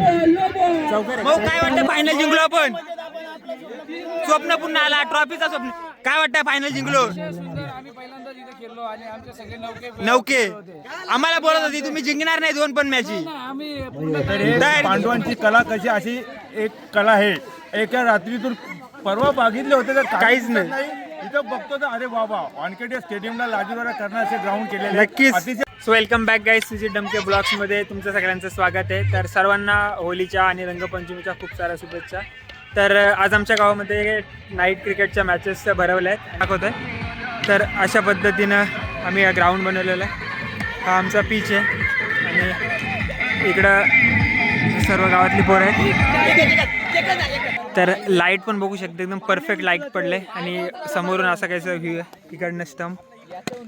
भाऊ काय वाटतं फायनल जिंकलो आपण? स्वप्न पुन्हा आला ट्रॉफीचा स्वप्न. काय वाटतं फायनल जिंकलो आम्ही पहिल्यांदाच इथे खेळलो आणि आमचे सगळे नौके नौके. आम्हाला बोलत होती तुम्ही जिंकणार नाही दोन पण मॅची. आम्ही पूर्ण तर पांडवांची कला कशी अशी एक कला आहे. एका रात्रीतून परवा बघितले होते तर काहीच नाही. इथं बघतो तर अरे बाबा वानखेडे स्टेडियमला लाजीवारा करण्याचे ग्राउंड केलेले आहे. नक्कीच. So welcome back guys Sujit Damke ब्लॉग्समध्ये तुमचं सगळ्यांचं स्वागत आहे. तर सर्वांना होलीच्या आणि रंगपंचमीच्या खूप साऱ्या शुभेच्छा. तर आज आमच्या गावामध्ये नाईट क्रिकेटच्या मॅचेस भरवल्या आहेत दाखवत आहे तर अशा पद्धतीनं आम्ही ग्राउंड बनवलेलं आहे. हा आमचा पीच आहे. आणि इकडं सर्व गावातली पोरं आहेत. तर लाइट पण बघू शकते एकदम परफेक्ट लाइट पडले आणि समोरून असा काहीचा व्ह्यू आहे. इकडनं स्टंप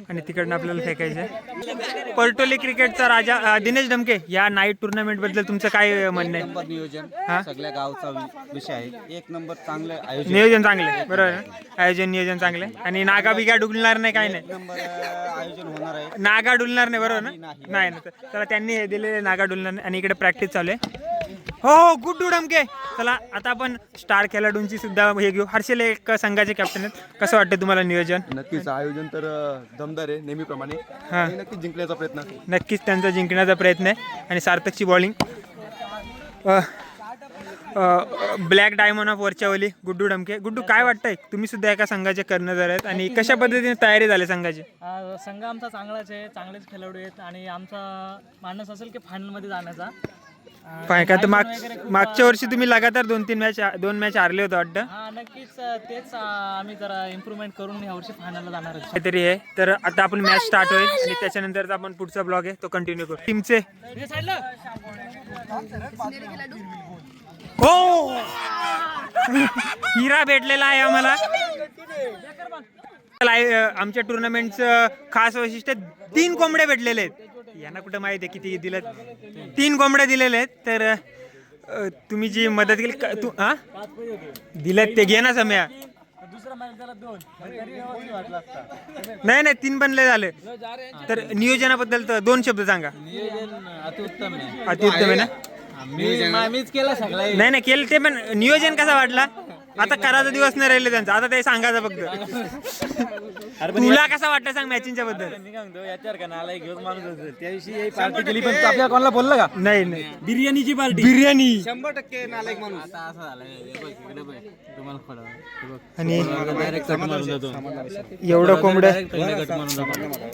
आणि तिकडनं आपल्याला फेकायचं पर्टोली क्रिकेटचा राजा दिनेश डमके या नाईट टुर्नामेंटबद्दल तुमचं काय म्हणणं आहे? नियोजन हा? सगळ्या गावचा वि- विषय आहे. एक नंबर चांगलं आयोजन. नियोजन चांगलं आहे बरोबर ना? आयोजन नियोजन चांगलं आहे. आणि नागा बिगा डुलणार नाही काय नाही? एक नंबर अं, आयोजन होणार आहे. नागा डुलणार नाही बरोबर ना? नाही ना चला त्यांनी हे दिलेले नागा डुलणार नाही. आणि इकडे प्रॅक्टिस चालू आहे. हो हो गुड्डू डमके. चला आता आपण स्टार खेळाडूंची सुद्धा हे घेऊ. हर्षल एक संघाचे कॅप्टन आहेत. कसं वाटतं तुम्हाला नियोजन? नक्कीच आयोजन तर अ, दमदार आहे नेहमीप्रमाणे. हां. आणि नक्कीच जिंकण्याचा प्रयत्न. नक्कीच त्यांचा जिंकण्याचा प्रयत्न आहे. आणि सार्थकची बॉलिंग ब्लॅक डायमंड ऑफ वरच्यावली गुड्डू डमके. गुड्डू काय वाटतंय? तुम्ही सुद्धा एका संघाचे कर्णधार आहेत आणि कशा पद्धतीने तयारी झाली संघाची? आ, संघ आमचा चांगलाच आहे चांगलेच खेळाडू आहेत. आणि आमचा मानस असेल की फायनलमध्ये जाण्याचा. काय का? तर माग मागच्या वर्षी तुम्ही लगातार दोन तीन मॅच दोन मॅच हारले होते वाटतं? हा नक्कीच तेच आम्ही जरा इम्प्रूव्हमेंट करून यावर्षी फायनलला जाणार आहोत. काहीतरी आहे. तर आता आपण मॅच स्टार्ट होईल आणि त्याच्यानंतरचा आपण पुढचा ब्लॉग आहे तो कंटिन्यू करू. टीमचे? हो हिरा भेटलेला आहे आम्हाला. लाय- अं, आमच्या टुर्नामेंटचं खास वैशिष्ट्य तीन कोंबडे भेटलेले आहेत. यांना कुठं माहिती आहे किती दिलं? तीन कोंबड्या दिलेले आहेत. तर तुम्ही जी मदत केली तू हा दिलेत ते घे ना सम्या. नाही नाही तीन बनले झाले. तर नियोजनाबद्दल तर दोन शब्द सांगा. अतिउत्तम आहे अतिउत्तम आहे ना? नाही नाही केलं ते पण नियोजन कसा वाटला? आता करायचा दिवस नाही राहिले त्यांचा. आता ते सांगायचं फक्त. तुला कसा वाटतं सांग मॅचिंगच्या बद्दल? मी काय म्हणतो याच्यावर का नाला घेऊन माणूस असेल. त्या दिवशी पार्टी केली पण आपल्या कोणाला बोललं का? नाही नाही. बिर्याणीची पार्टी. बिर्याणी. शंभर टक्के नालायक माणूस. आता असं. तुम्हाला फळं. बघ. आणि. एवढं जातो.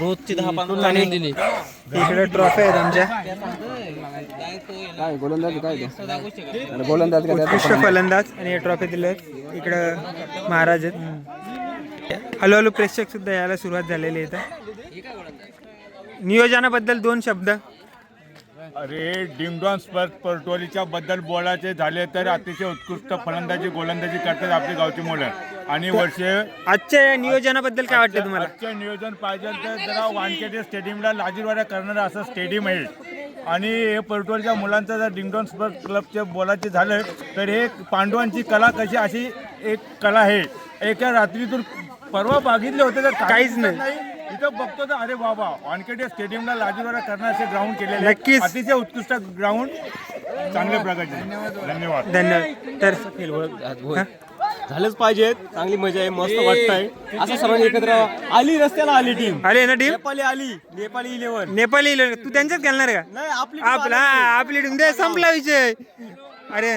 रोजची दहा पंधरा दिली. इकडे ट्रॉफी आहेत आमच्या. काय गोलंदाज काय गोलंदाज फलंदाज आणि हे ट्रॉफी दिले इकडं महाराज आहेत. हळूहळू प्रेक्षक सुद्धा यायला सुरुवात झालेली आहे इथं. नियोजनाबद्दल दोन शब्द. अरे डिंगडॉन स्पर्ट पर्टोलीच्या बद्दल बोलायचे झाले तर अतिशय उत्कृष्ट फलंदाजी गोलंदाजी करतात आपली गावची मुलं. आणि वर्षे आजच्या नियोजनाबद्दल काय वाटतं तुम्हाला? आजचे नियोजन पाहिजे तर जरा वानखेडे स्टेडियमला लाजीरवाड्या करणारं असं स्टेडियम आहे. आणि हे पर्टोलच्या मुलांचं जर डिंगडॉन स्पर्ट क्लबचे बोलायचे झालं तर हे पांडवांची कला कशी अशी एक कला आहे. एका रात्रीतून परवा बघितले होते तर काहीच नाही. इथं बघतो तर अरे बाबा वानखेडे स्टेडियमला लाजीरवाड्या करण्याचे ग्राउंड केलेले आहे. नक्कीच. अतिशय उत्कृष्ट ग्राउंड चांगल्या प्रकारचे धन्यवाद. धन्यवाद. तर झालंच पाहिजे. चांगली मजा आहे मस्त वाटतंय. असं सर्वांनी एकत्र आली रस्त्याला आली टीम आले ना टीम नेपाळी आली. नेपाळी इलेव्हन नेपाळी इले- तू त्यांच्याच घालणार का? नाही आपली आपला आपली टीम दे संपला विषय. अरे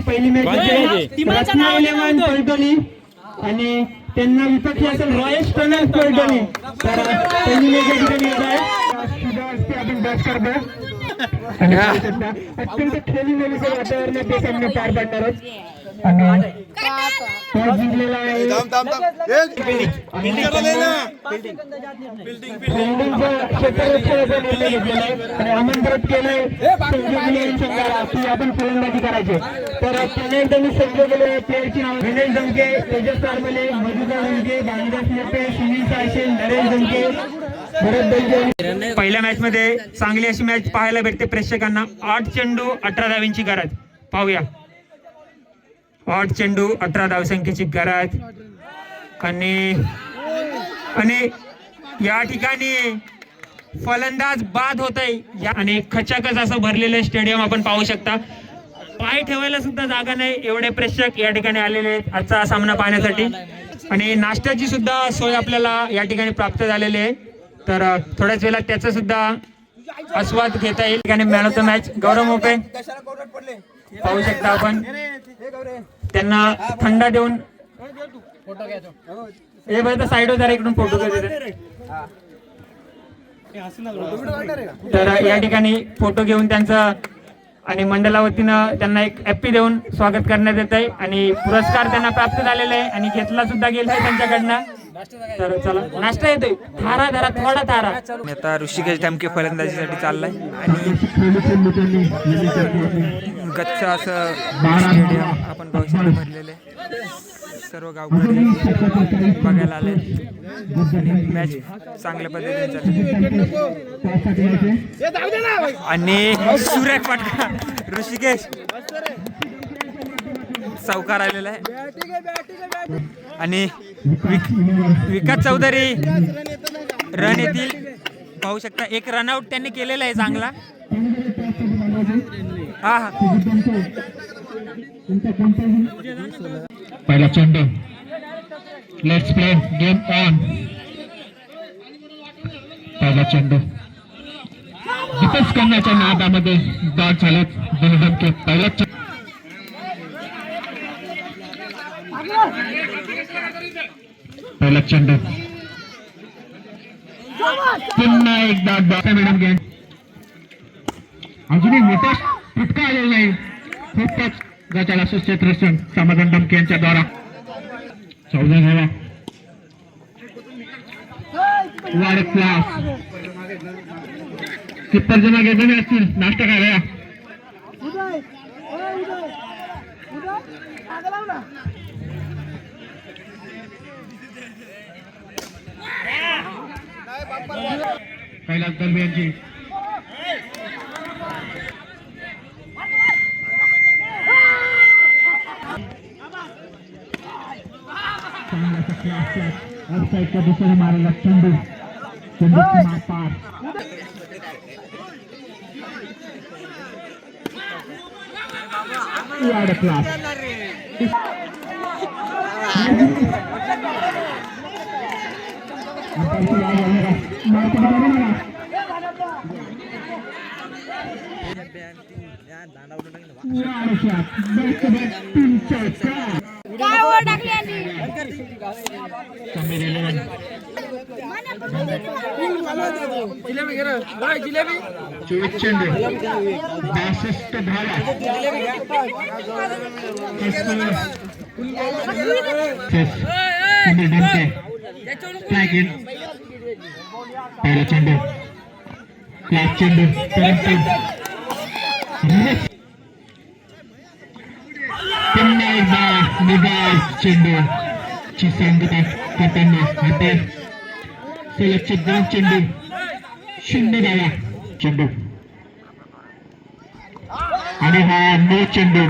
पहिली मॅच इलेव्हन पलटोली आणि त्यांना विपक्षी असेल रॉयल स्टोनर पलटणे तर त्यांनी मेघा ठिकाणी येत आहे. आपण बॅट करतो आणि अत्यंत खेळीमेळीचं वातावरणात ते सामने पार पाडणार आहेत. आणि जिंकलेला आहे क्षेत्ररक्षणाचा निर्णय घेतलेला आहे आणि आमंत्रित केलंय संजय संघाला की आपण फलंदाजी करायचे तर पुन्हा संजय प्लेअरची नाव विनय जमके तेजस तारमले मधुकर जमके भानुदास नेपे सुनील सायशे नरेश जमके भरत पहिल्या मॅच मध्ये चांगली अशी मॅच पाहायला भेटते प्रेक्षकांना. आठ चेंडू अठरा धावींची गरज. पाहूया. आठ चेंडू अठरा धावसंख्येची गरज. आणि आणि या ठिकाणी फलंदाज बाद होत आहे आणि खचाखच असं भरलेलं स्टेडियम आपण पाहू शकता. पाय ठेवायला सुद्धा जागा नाही. एवढे प्रेक्षक या ठिकाणी आलेले आहेत आजचा सामना पाहण्यासाठी. आणि नाश्त्याची सुद्धा सोय आपल्याला या ठिकाणी प्राप्त झालेली आहे. तर थोड्याच वेळात त्याचा सुद्धा आस्वाद घेता येईल. ठिकाणी man of the match Gaurav Mope. पाहू शकता आपण. त्यांना थंडा देऊन हे बरं साईडवर जरा इकडून फोटो घेतो तर या ठिकाणी फोटो घेऊन त्यांचं आणि मंडळा वतीनं त्यांना एक हॅप्पी देऊन स्वागत करण्यात येत आहे. आणि पुरस्कार त्यांना प्राप्त झालेला आहे. आणि घेतला सुद्धा गेलाय त्यांच्याकडनं. तर चला नाश्ता येतोय. थारा धरा थोडा थारा. आता ऋषिकेश धमके फलंदाजीसाठी चाललाय. आणि गच्च असं स्टेडियम आपण पाहू शकतो भरलेले सर्व गावकरी बघायला आले आणि मॅच चांगल्या पद्धतीने चालली आणि सूर्य पटका ऋषिकेश. सावकार आलेला आहे. आणि विक- विकास चौधरी रन येतील. पाहू शकता एक रनआउट त्यांनी केलेला आहे चांगला. हा हा. पहिला चेंडू. लेट्स प्ले गेम ऑन पहिला चेंडू. डिफेन्स करण्याच्या नादामध्ये डॉट झालेत दोन धमके पहिला चे- पहिला चेंडू. पुन्हा एकदा डॉट मॅडम गेम अजूनही मोठा इतका आलेला नाही. खूपच गटाला सुक्षेत्र समाधान डमके यांच्या द्वारा. चौदा झाला वाढ क्लास किप्पर जमा गेलेले असतील? नाश्ता खायला कैलास दलवे यांची. चांगला क्लास क्लास ऑफसाईडच्या दिशेने मारलेला चेंडू चेंडू सीमा पार वाढ क्लास वाढ क्लास बॅक टू बॅक तीन चौका काय ओढ टाकली यांनी? जिलेबी घे बाय, जिलेबी चोवीस चेंडू बासष्ट धावा पहिला चेंडू. क्लास चेंडू. पुन्हा एकदा निगार चेंडू ची सांगता करताना हाते सलगचे दोन चेंडू शून्य धावा चेंडू आणि हा नो चेंडू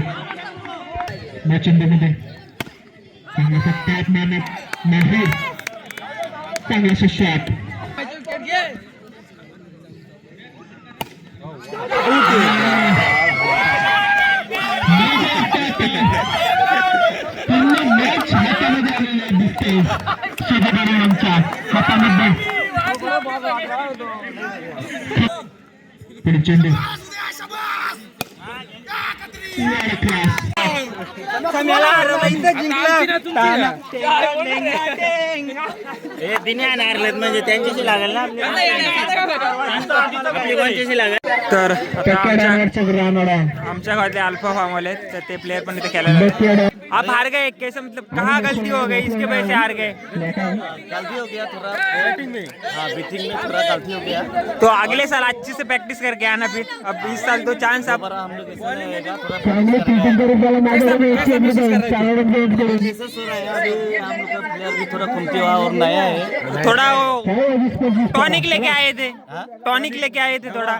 नो चेंडू मध्ये चांगलासा टॅप मारण्यात नाही चांगलासा शॉट आमच्या हातामध्ये चेंडू जिंकला. हे दिने हारलेत म्हणजे त्यांच्याशी लागेल ना आपली. कोणच्याशी लागेल? तर आमच्या गावातले अल्फ़ा फार्म वाले तर ते प्लेयर पण इथे खेळायला आप हार गए कैसे मतलब कहाँ गलती हो गई? इसके वजह से हार गए. गलती हो गया थोड़ा बैटिंग में हाँ बैटिंग में थोड़ा गलती हो गया। तो अगले साल अच्छे से प्रैक्टिस करके आना फिर। अब इस साल तो चांस अब पर हम लोग थोड़ा घूमते हुआ और नया है तो थोड़ा वो टॉनिक लेके आए थे। हाँ? टॉनिक लेके आए थे थोड़ा।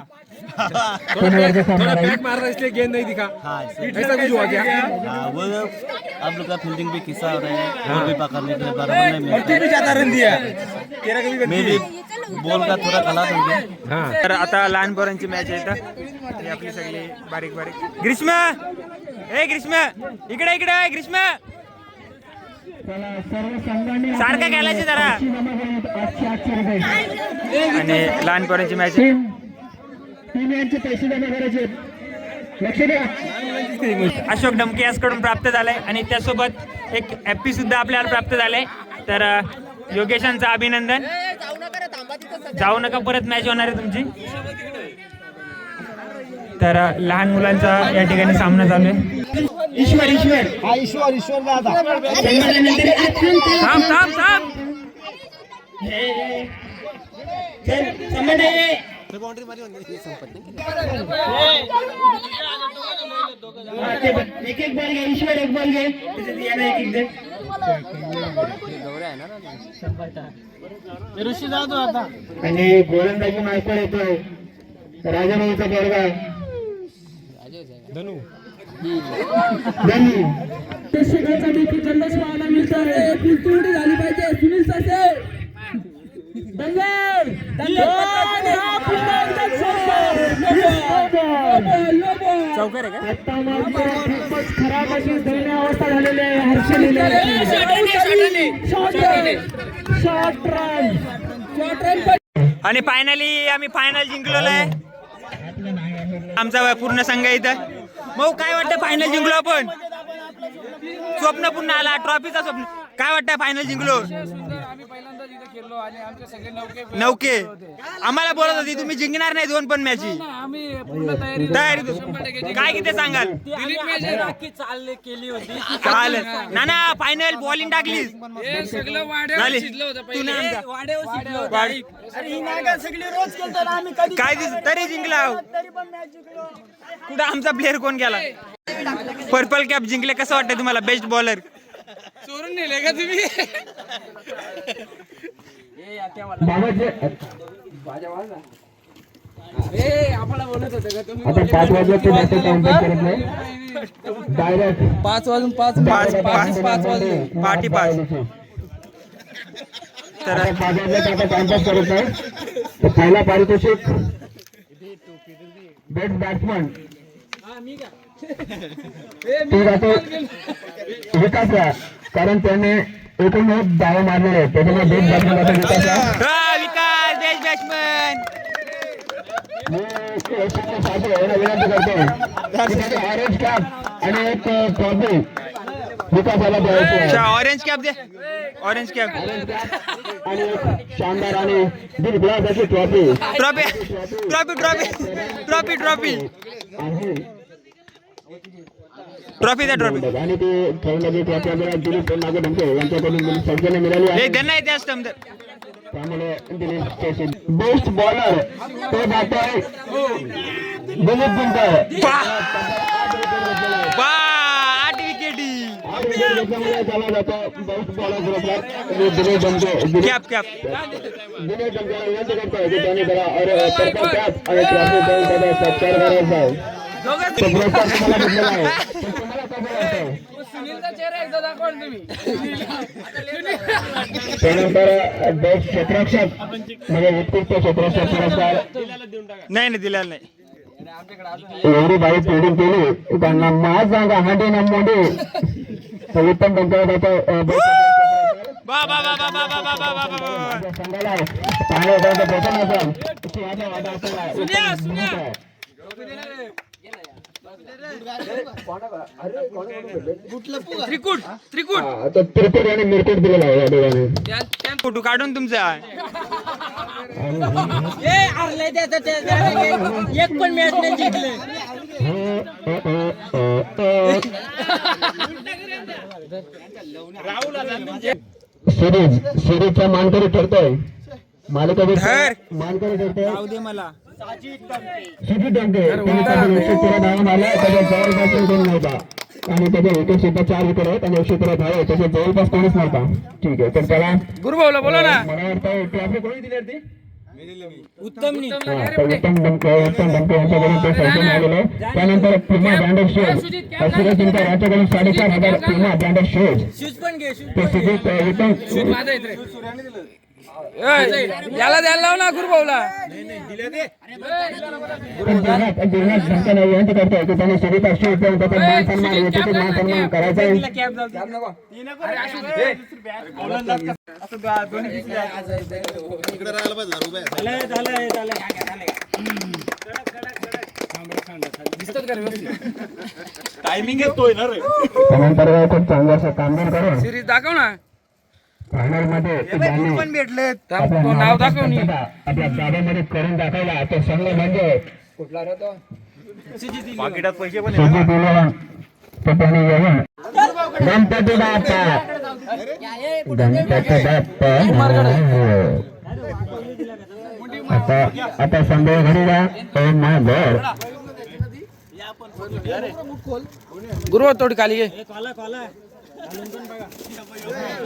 थोड़ा बैक मार रहा इसलिए गेंद नहीं दिखा। हाँ, ऐसा कुछ हुआ क्या? हाँ, वो आप लोग का फील्डिंग भी किस्सा हो रहा है बॉल भी पकड़ने के लिए बराबर नहीं मिला। भी ज़्यादा रन दिया। तेरा कभी मैं भी। बॉल का थोड़ा खलास हो गया। तर आता लहान पोरांची मॅच आहे तर आपली सगळी बारीक बारीक ग्रीष्म! ए ग्रीष्मा! इकडे इकडे ग्रीष्म! सारखं खेळायचे जरा. आणि लहान पोरांची मॅच आहे टीम टीम यांचे पैसे जमा करायचे. लक्ष द्या. अशोक डमके यासकडून प्राप्त झालाय आणि त्यासोबत एक हॅप्पी सुद्धा आपल्याला प्राप्त झालाय. तर योगेशांचं अभिनंदन. जाऊ नका परत मॅच होणार आहे तुमची. तर लहान मुलांचा या ठिकाणी सामना चालू आहे. ईश्वर ईश्वर. हा ईश्वर ईश्वर दादा. थांब थांब थांब. एक एक बॉल घे ईश्वर एक बॉल घे. एक एक दे. ऋषी जाऊ तू आता आणि गोलंदाजी मास्तर येतोय राजाभाऊचा पोरगा धनु। धनु जल्लोष पाहायला मिळतोय फुलतोडी झाली पाहिजे सुनील ससे चौकर आहे आता मात्र खूपच खराब अशी दयनीय अवस्था झालेली आहे शॉर्ट रन आणि फायनली आम्ही फायनल जिंकलेलो आहे. आमचा पूर्ण संघ इथं. मग काय वाटतं फायनल जिंकलो आपण? स्वप्न पुन्हा आला ट्रॉफीचा स्वप्न. काय वाटतं फायनल जिंकलो? खेळलो आणि आमचे सगळे नौके नौके. आम्हाला बोलत होती तुम्ही जिंकणार नाही दोन पण मॅची. आम्ही पूर्ण तयारी तयारी काय किती सांगाल? चालले केली होती. चालेल. ना ना फायनल बॉलिंग टाकली हे सगळं वाड्यावर झाली. शिजलं होतं तू पहिले. नाही आमचा. वाड्यावर शिकलो होतो. वाडी. अरे ही नाही का सगळी रोज खेळतो ना आम्ही कधी काय दिस तरी जिंकला तरी पण मॅच जिंकलो. कुठं आमचा प्लेअर कोण गेला? पर्पल कॅप जिंकले कसं वाटतं तुम्हाला? बेस्ट बॉलर चोरून नेले का तुम्ही? बाबाचे आम्हाला बोलत होते का तुम्ही? आता पाच वाजता ते जास्त करत नाही डायरेक्ट पाच वाजून पाच पाच पाच पाच वाजले. पाठी पाच. तर पाच वाजता आता काउंटर करत नाही? तर पहिला पारितोषिक. बेस्ट बॅट्समन ती विकासला कारण त्याने एकूण दावा मारलेला आहे त्याच्यामुळे देश भाषणाचा विकास विनंती करतो. ऑरेंज कॅप आणि एक ट्रॉफी विकासाला द्यायची ऑरेंज कॅप दे. ऑरेंज कॅप आणि शानदार आणि बिल ग्लास अशी trophy trophy trophy trophy trophy trophy trophy दे ट्रॉफी। ले देना है जस्ट अंदर तो बेस्ट बॉलर तो जात आहे दिलीप दिनकर आठ विकेटी त्याला जातो best bowler Dilip Dinkar cap cap Dilip Dinkar यांचं करतोय की त्याने त्याला अरे सर्कल कॅप आणि ट्रॉफी देऊन त्याचा सत्कार करायचा आहे सुनीलचा चेहरा एकदा दाखवा ना तुम्ही. त्यानंतर बेस्ट क्षेत्ररक्षक म्हणजे उत्कृष्ट क्षेत्ररक्षक पुरस्कार. नाही नाही दिलेला नाही. एवढी बाई ट्रेडिंग केली त्यांना माझ सांगा हाडी ना मोडी. तरी पण त्यांच्याकडे संघाला चांगलं प्रथम असेल वादा वादा असेल हा, तर त्रिकुट आणि मिरकुट दिलेला आहे या दोघांनी. फोटो काढून तुमचा एक पण मॅच नाही जिंकले. सिरीज सिरीजचा मानकरी ठरतोय. मालिका धर. मानकरी ठरतोय. जाऊ दे मला. त्यांनी त्याच्या एकशे तेरा धावा मारल्या त्याच्या जवळपास कोण नव्हता. आणि त्याच्या विकेट सुद्धा चार विकेट आहेत आणि एकशे तेरा धावा त्याच्या जवळपास कोणीच नव्हता. ठीक आहे तर त्याला गुरुभाऊला बोला ना. मला वाटतं ट्रॉफी कोणी दिली होती उत्तम हा, तर उत्तम डंके उत्तम डंके यांच्याकडून ते आलेलं त्यानंतर पुन्हा ब्रँडेड शूज. सुरेश दिनकर यांच्याकडून साडेचार हजार पुन्हा ब्रँडेड शूज. शूज पण घे शूज ते सुजित उत्तम याला द्यायला लाव ना गुरुभाऊला. टायमिंग येतोय ना रे कामगिरी करून सिरीज दाखव ना. मध्ये ज्यांनी आपलं नाव दाखवता, आपल्या गाड्यामध्ये करून दाखवला. तो संघ म्हणजे पाकिटात पैसे पण त्याने येऊन गणपती बाप्पा गणपती बाप्पा आता आता माय गॉड गुरुभाऊ थोडी खाली घे